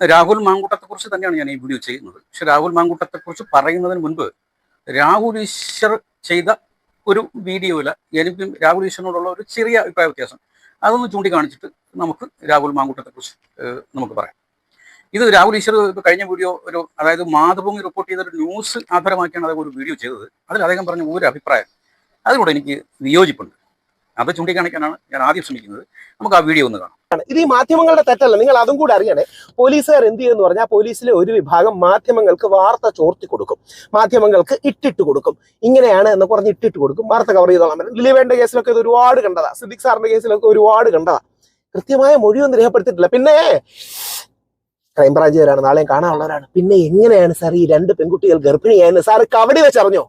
രാഹുൽ മാങ്കൂട്ടത്തെക്കുറിച്ച് തന്നെയാണ് ഞാൻ ഈ വീഡിയോ ചെയ്യുന്നത്. പക്ഷെ രാഹുൽ മാങ്കൂട്ടത്തെക്കുറിച്ച് പറയുന്നതിന് മുൻപ് രാഹുൽ ഈശ്വർ ചെയ്ത ഒരു വീഡിയോയിൽ എനിക്കും രാഹുൽ ഈശ്വറിനോടുള്ള ഒരു ചെറിയ അഭിപ്രായ വ്യത്യാസം. അതൊന്ന് ചൂണ്ടിക്കാണിച്ചിട്ട് നമുക്ക് രാഹുൽ മാങ്കൂട്ടത്തെക്കുറിച്ച് കുറിച്ച് നമുക്ക് പറയാം. ഇത് രാഹുൽ ഈശ്വർ കഴിഞ്ഞ വീഡിയോ ഒരു അതായത് മാതൃഭൂമി റിപ്പോർട്ട് ചെയ്ത ഒരു ന്യൂസ് ആധാരമാക്കിയാണ് അദ്ദേഹം ഒരു വീഡിയോ ചെയ്തത്. അതിൽ അദ്ദേഹം പറഞ്ഞ ഒരു അഭിപ്രായം. അതിലൂടെ എനിക്ക് വിയോജിപ്പുണ്ട്. അത് ചൂണ്ടിക്കാണിക്കാനാണ് ഞാൻ ആദ്യം ശ്രമിക്കുന്നത്. നമുക്ക് ആ വീഡിയോ ഒന്ന് കാണാം. ഇത് ഈ മാധ്യമങ്ങളുടെ തെറ്റല്ല. നിങ്ങൾ അതും കൂടി അറിയണേ. പോലീസുകാർ എന്ത് ചെയ്യുമെന്ന് പറഞ്ഞാൽ പോലീസിലെ ഒരു വിഭാഗം മാധ്യമങ്ങൾക്ക് വാർത്ത ചോർത്തി കൊടുക്കും. മാധ്യമങ്ങൾക്ക് ഇട്ടിട്ട് കൊടുക്കും. ഇങ്ങനെയാണ് എന്ന് പറഞ്ഞ് ഇട്ടിട്ട് കൊടുക്കും. വാർത്ത കവർ ചെയ്തോളാൻ പറ്റും. ദിലീപേന്റെ കേസിലൊക്കെ ഇത് ഒരുപാട് കണ്ടതാ. സിദ്ദിഖ് സാറിന്റെ കേസിലൊക്കെ ഒരുപാട് കണ്ടതാ. കൃത്യമായ മൊഴിയൊന്നും രേഖപ്പെടുത്തിയിട്ടില്ല. പിന്നെ ക്രൈംബ്രാഞ്ചുകാരാണ്. നാളെയും കാണാനുള്ളവരാണ്. പിന്നെ എങ്ങനെയാണ് സാർ ഈ രണ്ട് പെൺകുട്ടികൾ ഗർഭിണിയായെന്ന് സാർ കവടി വെച്ചറിഞ്ഞോ?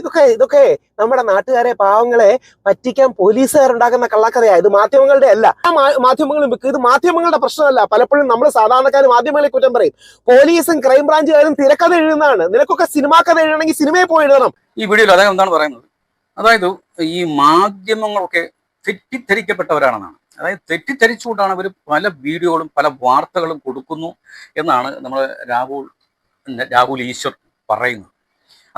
ഇതൊക്കെ ഇതൊക്കെ നമ്മുടെ നാട്ടുകാരെ പാവങ്ങളെ പറ്റിക്കാൻ പോലീസുകാരുണ്ടാക്കുന്ന കള്ളക്കഥയാ. ഇത് മാധ്യമങ്ങളുടെ അല്ല. മാധ്യമങ്ങളും ഇത് മാധ്യമങ്ങളുടെ പ്രശ്നമല്ല. പലപ്പോഴും നമ്മൾ സാധാരണക്കാർ മാധ്യമങ്ങളെ കുറ്റം പറയും. പോലീസും ക്രൈംബ്രാഞ്ചുകാരും തിരക്കഥ എഴുതുന്നതാണ്. നിനക്കൊക്കെ സിനിമാ കഥ എഴുതണമെങ്കിൽ സിനിമയെ പോയി എഴുതണം. ഈ വീഡിയോയിൽ അദ്ദേഹം എന്താണ് പറയുന്നത്? അതായത് ഈ മാധ്യമങ്ങളൊക്കെ തെറ്റിദ്ധരിക്കപ്പെട്ടവരാണെന്നാണ്. അതായത് തെറ്റിദ്ധരിച്ചുകൊണ്ടാണ് അവർ പല വീഡിയോകളും പല വാർത്തകളും കൊടുക്കുന്നു എന്നാണ് നമ്മൾ രാഹുൽ രാഹുൽ ഈശ്വർ പറയുന്നത്.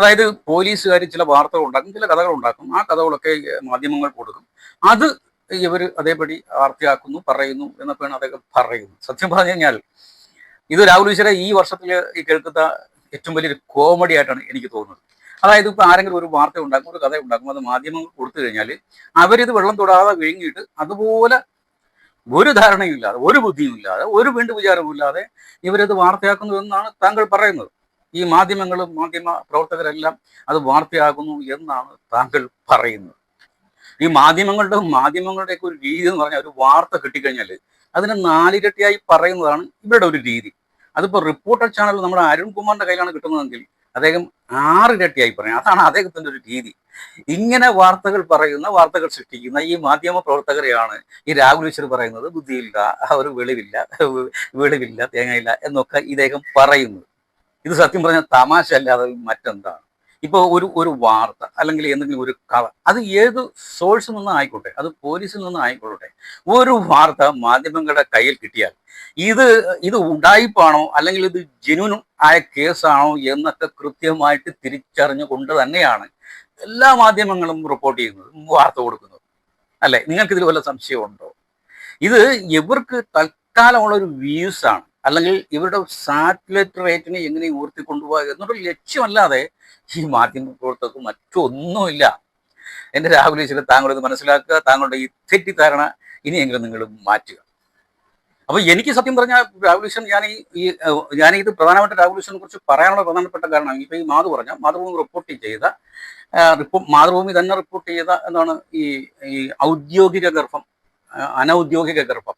അതായത് പോലീസുകാർ ചില വാർത്തകൾ ഉണ്ടാക്കും ചില കഥകൾ ഉണ്ടാക്കും ആ കഥകളൊക്കെ മാധ്യമങ്ങൾ കൊടുക്കും. അത് ഇവർ അതേപടി വാർത്തയാക്കുന്നു പറയുന്നു എന്നൊക്കെയാണ് അതൊക്കെ പറയുന്നത്. സത്യം പറഞ്ഞു കഴിഞ്ഞാൽ ഇത് രാഹുൽ ഈശ്വര ഈ വർഷത്തിൽ ഈ കേൾക്കുന്ന ഏറ്റവും വലിയൊരു കോമഡി ആയിട്ടാണ് എനിക്ക് തോന്നുന്നത്. അതായത് ഇപ്പൊ ആരെങ്കിലും ഒരു വാർത്ത ഉണ്ടാക്കും ഒരു കഥ ഉണ്ടാക്കും അത് മാധ്യമങ്ങൾ കൊടുത്തു കഴിഞ്ഞാൽ അവരിത് വെള്ളം തൊടാതെ വിഴുങ്ങിയിട്ട് അതുപോലെ ഒരു ധാരണയും ഇല്ലാതെ ഒരു ബുദ്ധിയും ഇല്ലാതെ ഒരു വീണ്ടും വിചാരവും ഇല്ലാതെ ഇവരത് വാർത്തയാക്കുന്നു എന്നാണ് താങ്കൾ പറയുന്നത്. ഈ മാധ്യമങ്ങളും മാധ്യമ പ്രവർത്തകരെല്ലാം അത് വാർത്തയാകുന്നു എന്നാണ് താങ്കൾ പറയുന്നത്. ഈ മാധ്യമങ്ങളുടെ മാധ്യമങ്ങളുടെ ഒരു രീതി എന്ന് പറഞ്ഞാൽ ഒരു വാർത്ത കിട്ടിക്കഴിഞ്ഞാൽ അതിനെ നാലിരട്ടിയായി പറയുന്നതാണ് ഇവരുടെ ഒരു രീതി. അതിപ്പോ റിപ്പോർട്ടർ ചാനൽ നമ്മുടെ അരുൺകുമാറിന്റെ കയ്യിലാണ് കിട്ടുന്നതെങ്കിൽ അദ്ദേഹം ആറിരട്ടിയായി പറയും. അതാണ് അദ്ദേഹത്തിന്റെ ഒരു രീതി. ഇങ്ങനെ വാർത്തകൾ പറയുന്ന വാർത്തകൾ സൃഷ്ടിക്കുന്ന ഈ മാധ്യമ പ്രവർത്തകരെയാണ് ഈ രാഹുൽ ഈശ്വർ പറയുന്നത് ബുദ്ധിയില്ല ഒരു വെളിവില്ല വെളിവില്ല തേങ്ങയില്ല എന്നൊക്കെ ഇദ്ദേഹം പറയുന്നത്. ഇത് സത്യം പറഞ്ഞാൽ തമാശ അല്ലാതെ മറ്റെന്താണ്? ഇപ്പൊ ഒരു ഒരു വാർത്ത അല്ലെങ്കിൽ എന്തെങ്കിലും ഒരു കഥ അത് ഏത് സോഴ്സിൽ നിന്ന് ആയിക്കോട്ടെ അത് പോലീസിൽ നിന്ന് ആയിക്കോട്ടെ ഒരു വാർത്ത മാധ്യമങ്ങളുടെ കയ്യിൽ കിട്ടിയാൽ ഇത് ഇത് ഉണ്ടായിപ്പാണോ അല്ലെങ്കിൽ ഇത് ജെന്യൂൻ ആയ കേസാണോ എന്നൊക്കെ കൃത്യമായിട്ട് തിരിച്ചറിഞ്ഞുകൊണ്ട് തന്നെയാണ് എല്ലാ മാധ്യമങ്ങളും റിപ്പോർട്ട് ചെയ്യുന്നത് വാർത്ത കൊടുക്കുന്നത്. അല്ലെ? നിങ്ങൾക്ക് ഇതിൽ വല്ല സംശയമുണ്ടോ? ഇത് ഇവർക്ക് തൽക്കാലമുള്ള ഒരു വ്യൂസ് ആണ്. അല്ലെങ്കിൽ ഇവരുടെ സാറ്റലൈറ്റ് റേറ്റിനെ എങ്ങനെ ഉയർത്തി കൊണ്ടുപോകുക എന്നൊരു ലക്ഷ്യമല്ലാതെ ഈ മാധ്യമ പ്രവർത്തകർക്ക് മറ്റൊന്നുമില്ല. എന്റെ രാഹുൽ ഈശ്വരൻ താങ്കളിത് മനസ്സിലാക്കുക. താങ്കളുടെ ഈ തെറ്റിദ്ധാരണ ഇനിയെങ്കിലും നിങ്ങൾ മാറ്റുക. അപ്പൊ എനിക്ക് സത്യം പറഞ്ഞാൽ ഈശ്വരൻ ഞാൻ ഈ ഞാൻ ഇത് പ്രധാനമായിട്ട് ഈശ്വരനെ കുറിച്ച് പറയാനുള്ള പ്രധാനപ്പെട്ട കാരണം ഇപ്പൊ ഈ മാധു പറഞ്ഞ മാതൃഭൂമി റിപ്പോർട്ട് ചെയ്ത റിപ്പോർട്ട് മാതൃഭൂമി തന്നെ റിപ്പോർട്ട് ചെയ്ത എന്താണ് ഈ ഈ ഔദ്യോഗിക ഗർഭം അനൗദ്യോഗിക ഗർഭം.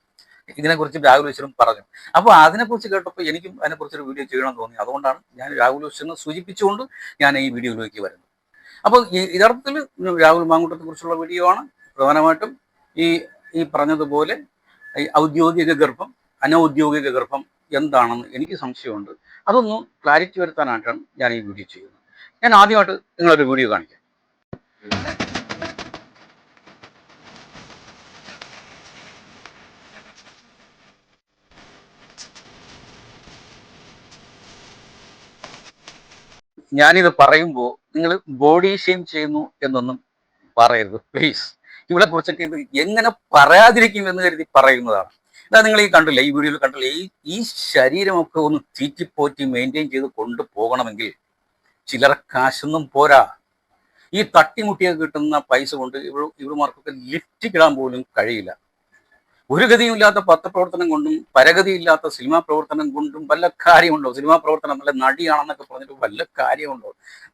ഇതിനെക്കുറിച്ച് രാഹുൽ ഈശ്വരൻ പറഞ്ഞു. അപ്പോൾ അതിനെക്കുറിച്ച് കേട്ടപ്പോൾ എനിക്കും അതിനെക്കുറിച്ച് ഒരു വീഡിയോ ചെയ്യണം തോന്നി. അതുകൊണ്ടാണ് ഞാൻ രാഹുൽ ഈശ്വരനെ സൂചിപ്പിച്ചുകൊണ്ട് ഞാൻ ഈ വീഡിയോയിലേക്ക് വരുന്നത്. അപ്പോൾ യഥാർത്ഥത്തിൽ രാഹുൽ മാങ്കൂട്ടത്തെ കുറിച്ചുള്ള വീഡിയോ ആണ്. പ്രധാനമായിട്ടും ഈ ഈ പറഞ്ഞതുപോലെ ഈ ഔദ്യോഗിക ഗർഭം അനൗദ്യോഗിക ഗർഭം എന്താണെന്ന് എനിക്ക് സംശയമുണ്ട്. അതൊന്ന് ക്ലാരിറ്റി വരുത്താനായിട്ടാണ് ഞാൻ ഈ വീഡിയോ ചെയ്യുന്നത്. ഞാൻ ആദ്യമായിട്ട് നിങ്ങളൊരു വീഡിയോ കാണിക്കാം. ഞാനിത് പറയുമ്പോൾ നിങ്ങൾ ബോഡി ഷെയിം ചെയ്യുന്നു എന്നൊന്നും പറയരുത്. പ്ലീസ് ഇവിടെ കുറിച്ചൊക്കെ ഇത് എങ്ങനെ പറയാതിരിക്കും എന്ന് കരുതി പറയുന്നതാണ്. ഇതാ നിങ്ങൾ ഈ കണ്ടില്ല ഈ വീഡിയോയിൽ കണ്ടില്ല ഈ ഈ ശരീരമൊക്കെ ഒന്ന് തീറ്റിപ്പോറ്റി മെയിന്റെയിൻ ചെയ്ത് കൊണ്ടുപോകണമെങ്കിൽ ചിലർ കാശൊന്നും പോരാ. ഈ തട്ടിമുട്ടിയൊക്കെ കിട്ടുന്ന പൈസ കൊണ്ട് ഇവ ഇവരുമാർക്കൊക്കെ ലിഫ്റ്റ് കിടാൻ പോലും കഴിയില്ല. ഒരു ഗതിയുമില്ലാത്ത പത്രപ്രവർത്തനം കൊണ്ടും പരഗതിയില്ലാത്ത സിനിമാ പ്രവർത്തനം കൊണ്ടും വല്ല കാര്യമുണ്ടോ? സിനിമാ പ്രവർത്തനം നല്ല നടിയാണെന്നൊക്കെ പറഞ്ഞിട്ട് വല്ല കാര്യമുണ്ടോ?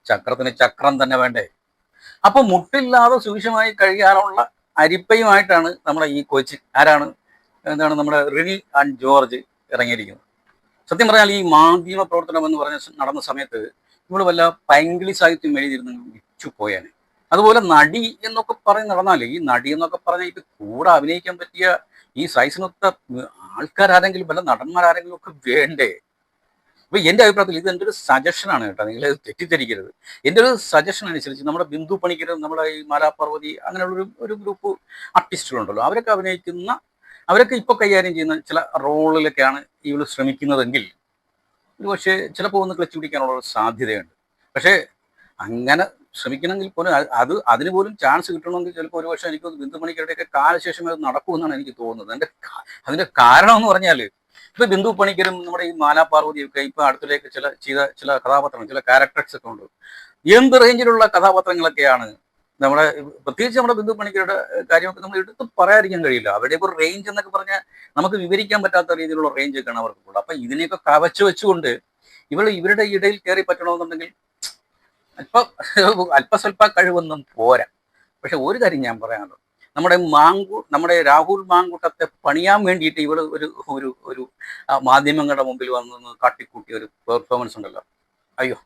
ചക്രത്തിന് ചക്രം തന്നെ വേണ്ടേ? അപ്പൊ മുട്ടില്ലാതെ സുവിശമായി കഴിയാനുള്ള അരിപ്പയുമായിട്ടാണ് നമ്മുടെ ഈ കൊച്ചി ആരാണ്? എന്താണ് നമ്മുടെ റിനി ആൻഡ് ജോർജ് ഇറങ്ങിയിരിക്കുന്നത്. സത്യം പറഞ്ഞാൽ ഈ മാധ്യമ പ്രവർത്തനം എന്ന് പറഞ്ഞ നടന്ന സമയത്ത് നമ്മൾ വല്ല പൈങ്കിളി സാഹിത്യം എഴുതിയിരുന്നു വിറ്റു പോയാനെ. അതുപോലെ നടി എന്നൊക്കെ പറഞ്ഞ് നടന്നാൽ ഈ നടി എന്നൊക്കെ പറഞ്ഞാൽ ഇത് കൂടെ അഭിനയിക്കാൻ പറ്റിയ ഈ സൈസിനൊത്ത ആൾക്കാരാരെങ്കിലും വല്ല നടന്മാരാരെങ്കിലും ഒക്കെ വേണ്ടേ? അപ്പൊ എന്റെ അഭിപ്രായത്തിൽ ഇത് എന്റെ ഒരു സജഷനാണ് കേട്ടോ. നിങ്ങൾ തെറ്റിദ്ധരിക്കരുത്. എന്റെ ഒരു സജഷൻ അനുസരിച്ച് നമ്മുടെ ബിന്ദു പണിക്കർ നമ്മുടെ ഈ മാലാപാർവതി അങ്ങനെയുള്ള ഒരു ഗ്രൂപ്പ് ആർട്ടിസ്റ്റുകളുണ്ടല്ലോ അവരൊക്കെ അഭിനയിക്കുന്ന അവരൊക്കെ ഇപ്പോൾ കൈകാര്യം ചെയ്യുന്ന ചില റോളിലൊക്കെയാണ് ഇവൾ ശ്രമിക്കുന്നതെങ്കിൽ ഒരു പക്ഷേ ചിലപ്പോൾ ഒന്ന് ക്ലച്ച് പിടിക്കാനുള്ള സാധ്യതയുണ്ട്. പക്ഷേ അങ്ങനെ ശ്രമിക്കണമെങ്കിൽ പോലും അത് അത് അതിന് പോലും ചാൻസ് കിട്ടണമെങ്കിൽ ചിലപ്പോൾ ഒരു പക്ഷേ എനിക്ക് ബിന്ദുപണിക്കരുടെയൊക്കെ ബിന്ദു പണിക്കരുടെയൊക്കെ കാലശേഷം അത് നടക്കുമെന്നാണ് എനിക്ക് തോന്നുന്നത്. അതിന്റെ അതിന്റെ കാരണം എന്ന് പറഞ്ഞാൽ ഇപ്പൊ ബിന്ദു പണിക്കരും നമ്മുടെ ഈ മാലാ പാർവതിയൊക്കെ ഇപ്പൊ അടുത്തിലേക്ക് ചില ചെയ്ത ചില കഥാപാത്രങ്ങൾ ചില ക്യാരക്ടേഴ്സ് ഒക്കെ ഉണ്ട്. എന്ത് റേഞ്ചിലുള്ള കഥാപാത്രങ്ങളൊക്കെയാണ് നമ്മുടെ പ്രത്യേകിച്ച് നമ്മുടെ ബിന്ദു പണിക്കരുടെ കാര്യമൊക്കെ നമ്മൾ എടുത്ത് പറയാതിരിക്കാൻ കഴിയില്ല. അവരുടെ ഇപ്പോൾ റേഞ്ച് എന്നൊക്കെ പറഞ്ഞാൽ നമുക്ക് വിവരിക്കാൻ പറ്റാത്ത രീതിയിലുള്ള റേഞ്ച് ഒക്കെയാണ് അവർക്കുള്ളത് അപ്പൊ ഇതിനെയൊക്കെ കവച്ചു വെച്ചുകൊണ്ട് ഇവൾ ഇവരുടെ ഇടയിൽ കയറി പറ്റണമെന്നുണ്ടെങ്കിൽ അല്പ അല്പസ്വല്പ കഴിവൊന്നും പോരാ. പക്ഷെ ഒരു കാര്യം ഞാൻ പറയാനുള്ളൂ നമ്മുടെ മാങ്കു നമ്മുടെ രാഹുൽ മാങ്കൂട്ടത്തെ പണിയാൻ വേണ്ടിയിട്ട് ഇവൾ ഒരു ഒരു ഒരു മാധ്യമങ്ങളുടെ മുമ്പിൽ വന്ന് കാട്ടിക്കൂട്ടിയ ഒരു പെർഫോമൻസ് ഉണ്ടല്ലോ. അയ്യോ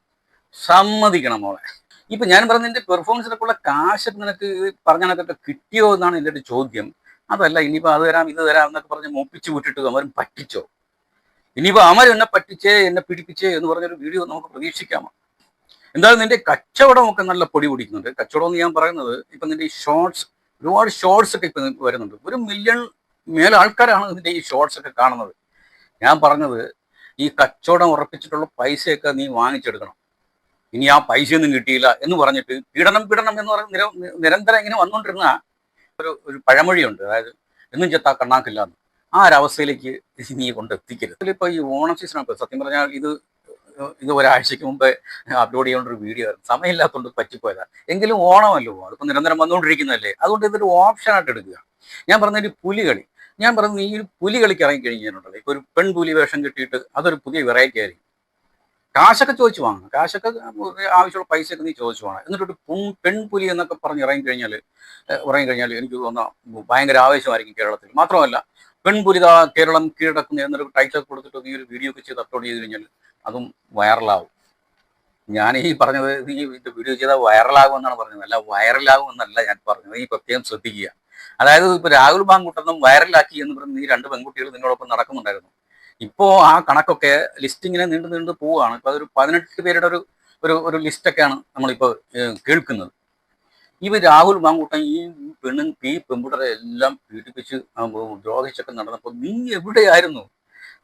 സമ്മതിക്കണം മോളെ. ഇപ്പൊ ഞാൻ പറഞ്ഞതിന്റെ പെർഫോമൻസിനൊക്കെയുള്ള കാശ് നിനക്ക് പറഞ്ഞ കിട്ടിയോ എന്നാണ് എന്റെ ഒരു ചോദ്യം. അതല്ല ഇനിയിപ്പോ അത് തരാം ഇത് തരാം എന്നൊക്കെ പറഞ്ഞ് മോപ്പിച്ച് വിട്ടിട്ട് അവരും പറ്റിച്ചോ? ഇനിയിപ്പോ അമർ എന്നെ പറ്റിച്ചേ എന്നെ പിടിപ്പിച്ചേ എന്ന് പറഞ്ഞൊരു വീഡിയോ നമുക്ക് പ്രതീക്ഷിക്കാമോ? എന്തായാലും നിന്റെ കച്ചവടമൊക്കെ നല്ല പൊടി പിടിക്കുന്നുണ്ട്. കച്ചവടം എന്ന് ഞാൻ പറയുന്നത് ഇപ്പൊ നിന്റെ ഈ ഷോർട്സ് ഒരുപാട് ഷോർട്സ് ഒക്കെ ഇപ്പൊ വരുന്നുണ്ട്. ഒരു മില്യൺ മേലെ ആൾക്കാരാണ് നിന്റെ ഈ ഷോർട്സ് ഒക്കെ കാണുന്നത്. ഞാൻ പറഞ്ഞത് ഈ കച്ചവടം ഉറപ്പിച്ചിട്ടുള്ള പൈസയൊക്കെ നീ വാങ്ങിച്ചെടുക്കണം. ഇനി ആ പൈസയൊന്നും കിട്ടിയില്ല എന്ന് പറഞ്ഞിട്ട് പീഡനം പീഡനം എന്ന് പറഞ്ഞ നിരന്തരം ഇങ്ങനെ വന്നുകൊണ്ടിരുന്ന ഒരു ഒരു പഴമൊഴിയുണ്ട്. അതായത് എന്നും ചെത്താ കണ്ണാക്കില്ല ആ ഒരവസ്ഥയിലേക്ക് നീ കൊണ്ടെത്തിക്കരുത്. ഇതിലിപ്പോ ഈ ഓണം സീസൺ സത്യം പറഞ്ഞാൽ ഇത് ഇത് ഒരാഴ്ചയ്ക്ക് മുമ്പേ അപ്ലോഡ് ചെയ്യേണ്ട ഒരു വീഡിയോ ആയിരുന്നു. സമയമില്ലാത്തതുകൊണ്ട് പറ്റിപ്പോയതാ. എങ്കിലും ഓണമല്ലോ അതിപ്പോൾ നിരന്തരം വന്നുകൊണ്ടിരിക്കുന്നതല്ലേ അതുകൊണ്ട് ഇതൊരു ഓപ്ഷനായിട്ട് എടുക്കുക. ഞാൻ പറഞ്ഞ ഒരു പുലികളി. ഞാൻ പറഞ്ഞു ഈ ഒരു പുലി കളിക്ക് ഇറങ്ങി കഴിഞ്ഞിട്ടുണ്ടല്ലോ. ഇപ്പൊ ഒരു പെൺപുലി വേഷം കിട്ടിയിട്ട് അതൊരു പുതിയ വെറൈറ്റി ആയിരിക്കും. കാശൊക്കെ ചോദിച്ചു വാങ്ങണം. കാശൊക്കെ ആവശ്യമുള്ള പൈസയൊക്കെ നീ ചോദിച്ചു വാങ്ങണം. എന്നിട്ടൊരു പുൺ പെൺപുലി എന്നൊക്കെ പറഞ്ഞ് ഇറങ്ങി കഴിഞ്ഞാൽ ഇറങ്ങി കഴിഞ്ഞാൽ എനിക്ക് തോന്നുന്ന ഭയങ്കര ആവേശമായിരിക്കും കേരളത്തിൽ. മാത്രമല്ല പെൺപുലിത കേരളം കീഴടക്കുന്ന എന്നൊരു ടൈറ്റിൽ കൊടുത്തിട്ട് ഈ ഒരു വീഡിയോ ഒക്കെ ചെയ്ത് അപ്ലോഡ് ചെയ്ത് കഴിഞ്ഞാൽ അതും വൈറലാവും. ഞാൻ ഈ പറഞ്ഞത് നീ ഇത് വീഡിയോ ചെയ്താൽ വൈറലാകും എന്നാണ് പറഞ്ഞത്. അല്ല വൈറലാകും എന്നല്ല ഞാൻ പറഞ്ഞത്. നീ പ്രത്യേകം ശ്രദ്ധിക്കുക. അതായത് ഇപ്പൊ രാഹുൽ ബാങ്കുട്ടെന്നും വൈറലാക്കി എന്ന് പറഞ്ഞ് നീ രണ്ട് പെൺകുട്ടികൾ നിന്നോടൊപ്പം നടക്കുന്നുണ്ടായിരുന്നു. ഇപ്പോ ആ കണക്കൊക്കെ ലിസ്റ്റിങ്ങിനെ നീണ്ടു നീണ്ടു പോവുകയാണ്. ഇപ്പൊ അതൊരു പതിനെട്ട് പേരുടെ ഒരു ഒരു ഒരു ലിസ്റ്റൊക്കെയാണ് നമ്മളിപ്പോ കേൾക്കുന്നത്. ഇവ രാഹുൽ മാങ്കൂട്ടൻ ഈ പെണ്ണും ഈ പെൺകുട്ടരെ എല്ലാം പീഡിപ്പിച്ച് ദ്രോഹിച്ചൊക്കെ നടന്നപ്പോൾ നീ എവിടെയായിരുന്നു?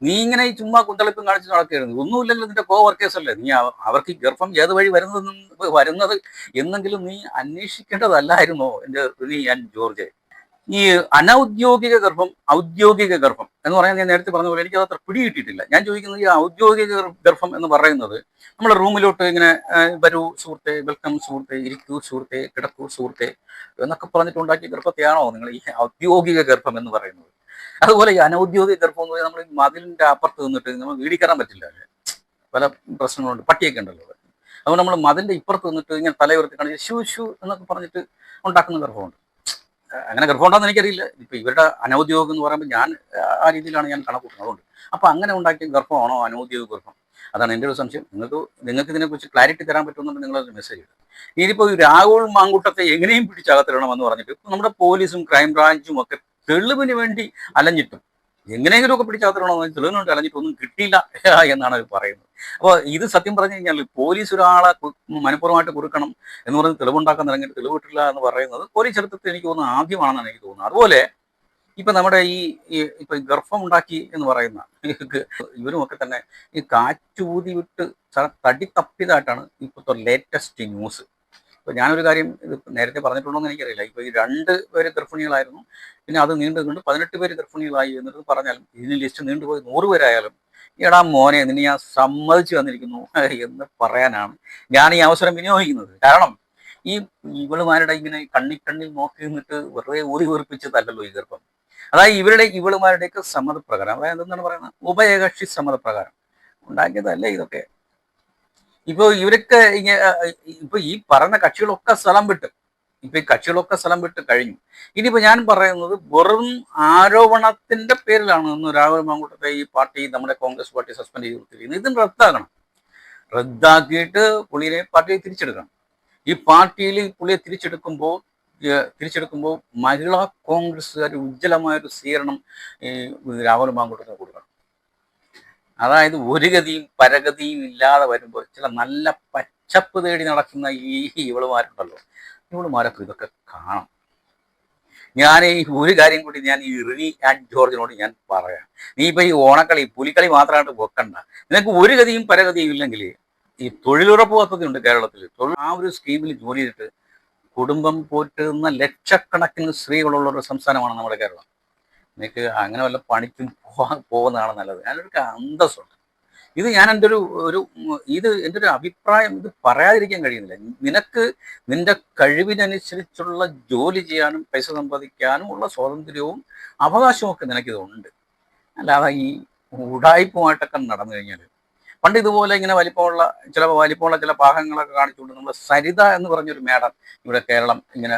നീ ഇങ്ങനെ ഈ ചുമ്മാ കുന്തളിപ്പും കാണിച്ച് നടക്കുകയായിരുന്നു ഒന്നുമില്ലെങ്കിൽ നിന്റെ കോ വർക്കേഴ്സ് അല്ലേ? നീ അവർക്ക് ഗർഭം ഏത് വഴി വരുന്നതെന്നും വരുന്നത് എന്നെങ്കിലും നീ അന്വേഷിക്കേണ്ടതല്ലായിരുന്നോ? എന്റെ നീ ഞാൻ ജോർജ്. ഈ അനൗദ്യോഗിക ഗർഭം ഔദ്യോഗിക ഗർഭം എന്ന് പറയാൻ ഞാൻ നേരത്തെ പറഞ്ഞ പോലെ എനിക്ക് അത് അത്ര പിടികിട്ടിയിട്ടില്ല. ഞാൻ ചോദിക്കുന്നത് ഈ ഔദ്യോഗിക ഗർ- ഗർഭം എന്ന് പറയുന്നത് നമ്മുടെ റൂമിലോട്ട് ഇങ്ങനെ വരൂ സുഹൃത്തെ വെൽക്കം സുഹൃത്തെ ഇരിക്കൂ സുഹൃത്തെ കിടക്കൂ സുഹൃത്തെ എന്നൊക്കെ പറഞ്ഞിട്ട് ഉണ്ടാക്കിയ ഗർഭത്തെയാണോ നിങ്ങൾ ഈ ഔദ്യോഗിക ഗർഭം എന്ന് പറയുന്നത്? അതുപോലെ ഈ അനൗദ്യോഗിക ഗർഭം എന്ന് പറഞ്ഞാൽ നമ്മൾ മതിലിന്റെ അപ്പുറത്ത് നിന്നിട്ട് നമ്മൾ വീടി കയറാൻ പറ്റില്ല. പല പ്രശ്നങ്ങളുണ്ട്. പട്ടിയൊക്കെ ഉണ്ടല്ലോ. അതുകൊണ്ട് നമ്മൾ മതിലിന്റെ ഇപ്പുറത്ത് നിന്നിട്ട് ഇങ്ങനെ തലയുറത്തി കാണിച്ച് ഷൂ ഷൂ എന്നൊക്കെ പറഞ്ഞിട്ട് ഉണ്ടാക്കുന്ന ഗർഭമുണ്ട്. അങ്ങനെ ഗർഭം ഉണ്ടോന്ന് എനിക്കറിയില്ല. ഇപ്പൊ ഇവരുടെ അനൗദ്യോഗികം എന്ന് പറയുമ്പോൾ ഞാൻ ആ രീതിയിലാണ് ഞാൻ കണക്കൂട്ടുന്നത് അതുകൊണ്ട്. അപ്പൊ അങ്ങനെ ഉണ്ടാക്കിയ ഗർഭമാണോ അനൗദ്യോഗിക ഗർഭം? അതാണ് എന്റെ ഒരു സംശയം. നിങ്ങൾക്ക് നിങ്ങൾക്ക് ഇതിനെക്കുറിച്ച് ക്ലാരിറ്റി തരാൻ പറ്റുമെന്നുണ്ട് നിങ്ങളൊരു മെസ്സേജ് ഇടും ഇനിയിപ്പോൾ ഈ രാഹുൽ മാങ്കൂട്ടത്തെ എങ്ങനെയും പിടിച്ചകത്തിടണമെന്ന് പറഞ്ഞിട്ട് നമ്മുടെ പോലീസും ക്രൈം ബ്രാഞ്ചും ഒക്കെ തെളിവിന് വേണ്ടി അലഞ്ഞിട്ടും. എങ്ങനെയെങ്കിലും ഒക്കെ പിടിച്ചകത്തിടണമെന്ന് തെളിവിനുണ്ട് അലഞ്ഞിട്ട് ഒന്നും കിട്ടിയില്ല എന്നാണ് അവർ പറയുന്നത്. അപ്പോൾ ഇത് സത്യം പറഞ്ഞു കഴിഞ്ഞാൽ പോലീസ് ഒരാളെ മനഃപൂർവമായിട്ട് കുറുക്കണം എന്ന് പറഞ്ഞ് തെളിവുണ്ടാക്കാൻ തുടങ്ങിയിട്ട് തെളിവ് കിട്ടില്ല എന്ന് പറയുന്നത് പോലീസ് ചരിത്രത്തിൽ എനിക്ക് തോന്നുന്നത് ആദ്യമാണെന്നാണ് എനിക്ക് തോന്നുന്നത്. അതുപോലെ ഇപ്പൊ നമ്മുടെ ഈ ഈ ഇപ്പൊ ഗർഭം ഉണ്ടാക്കി എന്ന് പറയുന്ന ഇവരുമൊക്കെ തന്നെ ഈ കാറ്റൂതി വിട്ട് തടി തപ്പിയതായിട്ടാണ് ഇപ്പോഴത്തെ ലേറ്റസ്റ്റ് ന്യൂസ് ഇപ്പൊ ഞാനൊരു കാര്യം ഇത് നേരത്തെ പറഞ്ഞിട്ടുണ്ടോ എന്ന് എനിക്കറിയില്ല. ഇപ്പൊ ഈ രണ്ട് പേര് ഗർഭിണികളായിരുന്നു. പിന്നെ അത് നീണ്ടു നീണ്ട് പതിനെട്ട് പേര് ഗർഭിണികളായി എന്നിട്ട് പറഞ്ഞാലും ഇതിന് ലിസ്റ്റ് നീണ്ടുപോയി നൂറ് പേരായാലും എടാ മോനെ നിന്നെ ഞാൻ സമ്മതിച്ചു വന്നിരിക്കുന്നു എന്ന് പറയാനാണ് ഞാൻ ഈ അവസരം വിനിയോഗിക്കുന്നത്. കാരണം ഈ ഇവളുമാരുടെ ഇങ്ങനെ കണ്ണി കണ്ണിൽ നോക്കി നിന്നിട്ട് വെറുതെ ഊതി വീർപ്പിച്ചതല്ലല്ലോ ഈ ഗർഭം. അതായത് ഇവരുടെ ഇവളുമാരുടെയൊക്കെ സമ്മതപ്രകാരം അതായത് എന്താണ് പറയുന്നത്? ഉഭയകക്ഷി സമ്മതപ്രകാരം. ഉണ്ടാക്കിയതല്ലേ ഇതൊക്കെ? ഇപ്പൊ ഇവരൊക്കെ ഇങ്ങനെ ഇപ്പൊ ഈ പറഞ്ഞ കക്ഷികളൊക്കെ സ്ഥലം വിട്ടു ഇപ്പൊ ഈ കക്ഷികളൊക്കെ സ്ഥലം വിട്ട് കഴിഞ്ഞു. ഇനിയിപ്പോ ഞാൻ പറയുന്നത് വെറും ആരോപണത്തിന്റെ പേരിലാണ് ഇന്ന് രാഹുൽ മാങ്കൂട്ടത്തെ ഈ പാർട്ടി നമ്മുടെ കോൺഗ്രസ് പാർട്ടി സസ്പെൻഡ് ചെയ്ത് കൊടുത്തിരിക്കുന്നത് ഇതും റദ്ദാക്കണം. റദ്ദാക്കിയിട്ട് പുള്ളിയെ പാർട്ടിയെ തിരിച്ചെടുക്കണം. ഈ പാർട്ടിയിൽ പുള്ളിയെ തിരിച്ചെടുക്കുമ്പോൾ തിരിച്ചെടുക്കുമ്പോൾ മഹിളാ കോൺഗ്രസ്സുകാർ ഉജ്ജ്വലമായൊരു സ്വീകരണം ഈ രാഹുൽ മാങ്കൂട്ടത്തിന് കൊടുക്കണം. അതായത് ഒരു ഗതിയും പരഗതിയും ഇല്ലാതെ വരുമ്പോൾ ചില നല്ല പച്ചപ്പ് തേടി നടക്കുന്ന ഈ ഇവളുമാരുണ്ടല്ലോ. ഇവളുമാരൊക്കെ ഇതൊക്കെ കാണാം ഞാൻ ഈ ഒരു കാര്യം കൂടി ഞാൻ ഈ റിനി ആൻഡ് ജോർജിനോട് ഞാൻ പറയാം. നീ ഇപ്പൊ ഈ ഓണക്കളി പുലിക്കളി മാത്രമായിട്ട് വെക്കണ്ട. നിനക്ക് ഒരു ഗതിയും പരഗതിയും ഇല്ലെങ്കിൽ ഈ തൊഴിലുറപ്പ് പദ്ധതി ഉണ്ട് കേരളത്തിൽ തൊഴിൽ ആ ഒരു സ്കീമിൽ ജോലി ചെയ്തിട്ട് കുടുംബം പോറ്റുന്ന ലക്ഷക്കണക്കിന് സ്ത്രീകളുള്ള ഒരു സംസ്ഥാനമാണ് നമ്മുടെ കേരളം. നിനക്ക് അങ്ങനെ വല്ല പണിക്കും പോകാൻ പോകുന്നതാണ് നല്ലത്. ഞാനൊരു അന്തസ്സുണ്ട്. ഇത് ഞാൻ എന്റെ ഒരു ഒരു ഇത് എന്റെ ഒരു അഭിപ്രായം ഇത് പറയാതിരിക്കാൻ കഴിയുന്നില്ല. നിനക്ക് നിന്റെ കഴിവിനനുസരിച്ചുള്ള ജോലി ചെയ്യാനും പൈസ സമ്പാദിക്കാനും ഉള്ള സ്വാതന്ത്ര്യവും അവകാശവും ഒക്കെ നിനക്കിതുണ്ട്. അല്ലാതെ ഈ ഉടായ്പുമായിട്ടൊക്കെ നടന്നു കഴിഞ്ഞാൽ പണ്ട് ഇതുപോലെ ഇങ്ങനെ വലിപ്പമുള്ള ചില വലിപ്പമുള്ള ചില ഭാഗങ്ങളൊക്കെ കാണിച്ചുകൊണ്ട് നമ്മൾ സരിത എന്ന് പറഞ്ഞൊരു മേഡം ഇവിടെ കേരളം ഇങ്ങനെ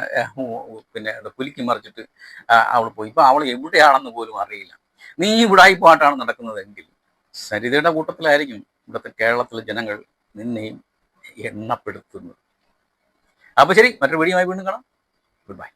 പിന്നെ കുലുക്കി മറിച്ചിട്ട് അവൾ പോയി. ഇപ്പൊ അവൾ എവിടെയാണെന്ന് പോലും അറിയില്ല. നീ ഈ പാട്ടാണ് നടക്കുന്നതെങ്കിൽ സരിതയുടെ കൂട്ടത്തിലായിരിക്കും ഇവിടുത്തെ കേരളത്തിലെ ജനങ്ങൾ നിന്നെയും എണ്ണപ്പെടുത്തുന്നത്. അപ്പൊ ശരി മറ്റൊരു വീഡിയോ ആയി വീണ്ടും കാണാം. Good bye